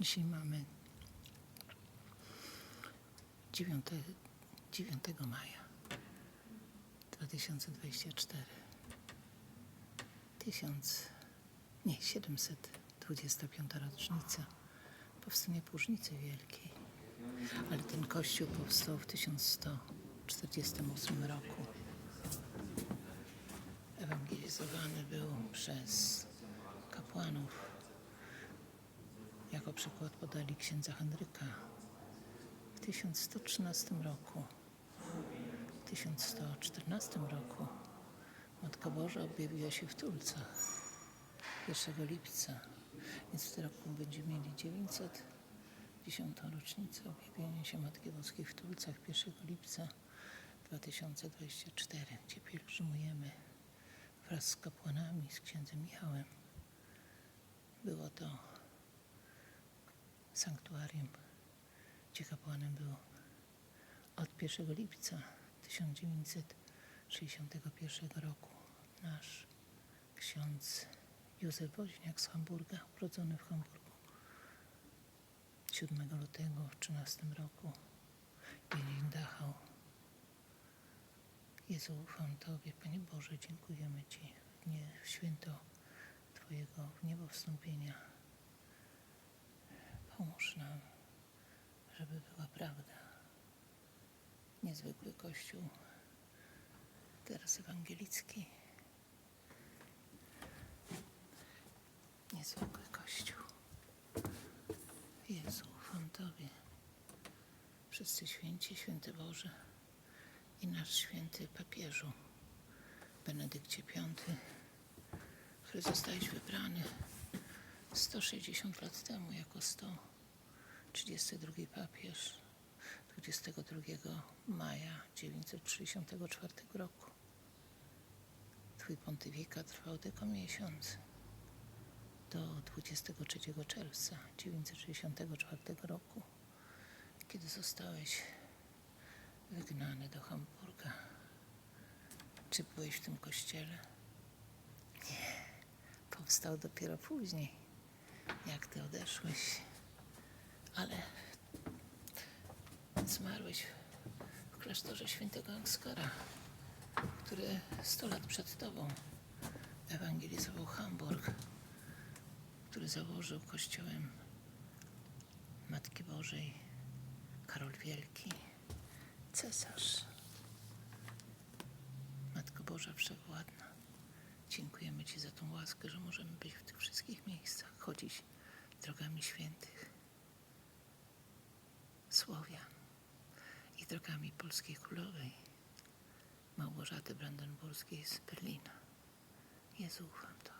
Dzisiaj mamy 9, 9 maja 2024. 1000, nie, 725 rocznica powstania Płużnicy Wielkiej. Ale ten kościół powstał w 1148 roku. Ewangelizowany był przez kapłanów. Przykład podali księdza Henryka w 1113 roku. W 1114 roku Matka Boża objawiła się w Tulcach 1 lipca, więc w tym roku będziemy mieli 910 rocznicę objawienia się Matki Boskiej w Tulcach 1 lipca 2024, gdzie pielgrzymujemy wraz z kapłanami, z księdzem Michałem. Było to sanktuarium, gdzie kapłanem był od 1 lipca 1961 roku nasz ksiądz Józef Woźniak z Hamburga, urodzony w Hamburgu 7 lutego w 13 roku. Jenin Dachau. Jezu, ufam Tobie, Panie Boże, dziękujemy Ci w, święto Twojego w żeby była prawda. Niezwykły Kościół, teraz ewangelicki. Niezwykły Kościół. Jezu, ufam Tobie. Wszyscy święci, święty Boże i nasz święty papieżu Benedykcie V, który zostałeś wybrany 160 lat temu jako 132 papież 22 maja 964 roku. Twój pontyfikat trwał tylko miesiąc do 23 czerwca 964 roku, kiedy zostałeś wygnany do Hamburga. Czy byłeś w tym kościele? Nie. Powstał dopiero później, jak ty odeszłeś. Ale zmarłeś w klasztorze świętego Angskara, który 100 lat przed tobą ewangelizował Hamburg, który założył kościołem Matki Bożej Karol Wielki, cesarz. Matko Boża Wszechwładna, dziękujemy Ci za tą łaskę, że możemy być w tych wszystkich miejscach, chodzić drogami świętych Słowian i drogami Polskiej Królowej Małgorzaty Brandenburskiej z Berlina. Jezu, ufam Tobie.